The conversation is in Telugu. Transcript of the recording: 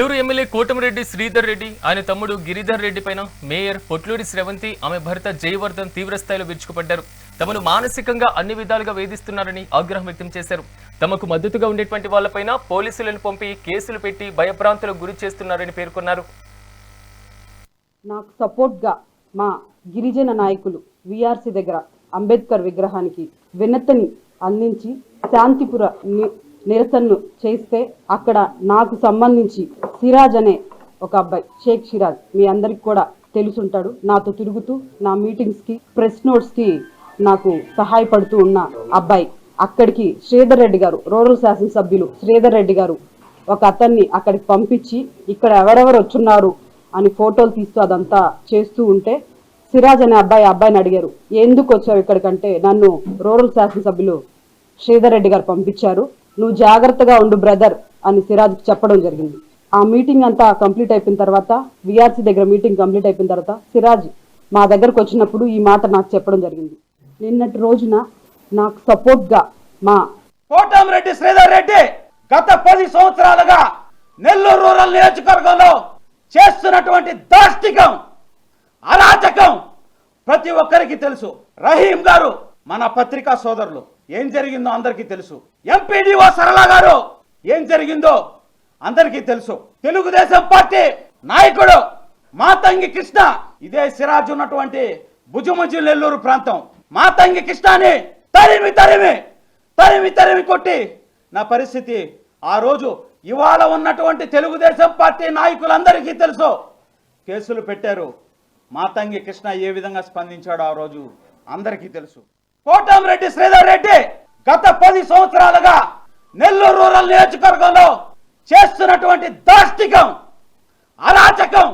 నెల్లూరు ఎమ్మెల్యే కోటమిరెడ్డి శ్రీధర్ రెడ్డి ఆయన తమ్ముడు గిరిధర్ రెడ్డి పైన మేయర్ పొట్లూరి శ్రవంతి ఆమె భర్త జయవర్ధన్ తీవ్రస్థాయిలో విరుచుకుపడ్డారు. తమను మానసికంగా అన్ని విధాలుగా వేధిస్తున్నారని ఆగ్రహం వ్యక్తం చేశారు. తమకు మద్దతుగా ఉండేటువంటి వాళ్ళపైన పోలీసులను పంపి కేసులు పెట్టి భయభ్రాంతులకు గురి చేస్తున్నారని పేర్కొన్నారు. నాకు సపోర్ట్గా మా గిరిజన నాయకులు విఆర్సీ దగ్గర అంబేద్కర్ విగ్రహానికి వినతని అందించి శాంతిపుర నిరసనను చేస్తే అక్కడ నాకు సంబంధించి సిరాజ్ అనే ఒక అబ్బాయి షేక్ సిరాజ్ మీ అందరికి కూడా తెలుసుంటాడు. నాతో తిరుగుతూ నా మీటింగ్స్కి ప్రెస్ నోట్స్కి నాకు సహాయపడుతూ ఉన్న అబ్బాయి. అక్కడికి శ్రీధర్ రెడ్డి గారు రూరల్ శాసనసభ్యులు శ్రీధర్ రెడ్డి గారు ఒక అతన్ని అక్కడికి పంపించి ఇక్కడ ఎవరెవరు వచ్చున్నారు అని ఫోటోలు తీస్తూ అదంతా చేస్తూ ఉంటే సిరాజ్ అనే అబ్బాయి ఆ అబ్బాయిని అడిగారు ఎందుకు వచ్చావు ఇక్కడికంటే? నన్ను రూరల్ శాసనసభ్యులు శ్రీధర్ రెడ్డి గారు పంపించారు. నువ్వు జాగ్రత్తగా ఉండు బ్రదర్ అని సిరాజ్కి చెప్పడం జరిగింది. ఆ మీటింగ్ అంతా కంప్లీట్ అయిపోయిన తర్వాత విఆర్సీ దగ్గర మీటింగ్ కంప్లీట్ అయిపోయిన తర్వాత సిరాజ్ మా దగ్గరకు వచ్చినప్పుడు ఈ మాట నాకు చెప్పడం జరిగింది. నిన్నటి రోజున నాకు సపోర్ట్గా మా కోటమిరెడ్డి శ్రీధర్ రెడ్డి గత పది సంవత్సరాలుగా నెల్లూరు రూరల్ నియోజకవర్గంలో చేస్తున్నటువంటి దాష్టికం అరాచకం ప్రతి ఒక్కరికి తెలుసు. రహీం గారు మన పత్రికా సోదరులు ఏం జరిగిందో అందరికీ తెలుసు. ఎంపీడీఓ సరళ గారు ఏం జరిగిందో అందరికీ తెలుసు. తెలుగుదేశం పార్టీ నాయకుడు మాతంగి కృష్ణ ఇదే సిరాజ్ ఉన్నటువంటి భుజముజు నెల్లూరు ప్రాంతం. మాతంగి కృష్ణని తరిమి తరిమి తరిమి తరిమి కొట్టి నా పరిస్థితి ఆ రోజు ఇవాళ ఉన్నటువంటి తెలుగుదేశం పార్టీ నాయకులందరికీ తెలుసు. కేసులు పెట్టారు. మాతంగి కృష్ణ ఏ విధంగా స్పందించాడో ఆ రోజు అందరికీ తెలుసు. కోటంరెడ్డి శ్రీధర్ రెడ్డి గత పది సంవత్సరాలుగా నెల్లూరు రూరల్ నియోజకవర్గంలో చేస్తున్నటువంటి దాష్టికం అరాచకం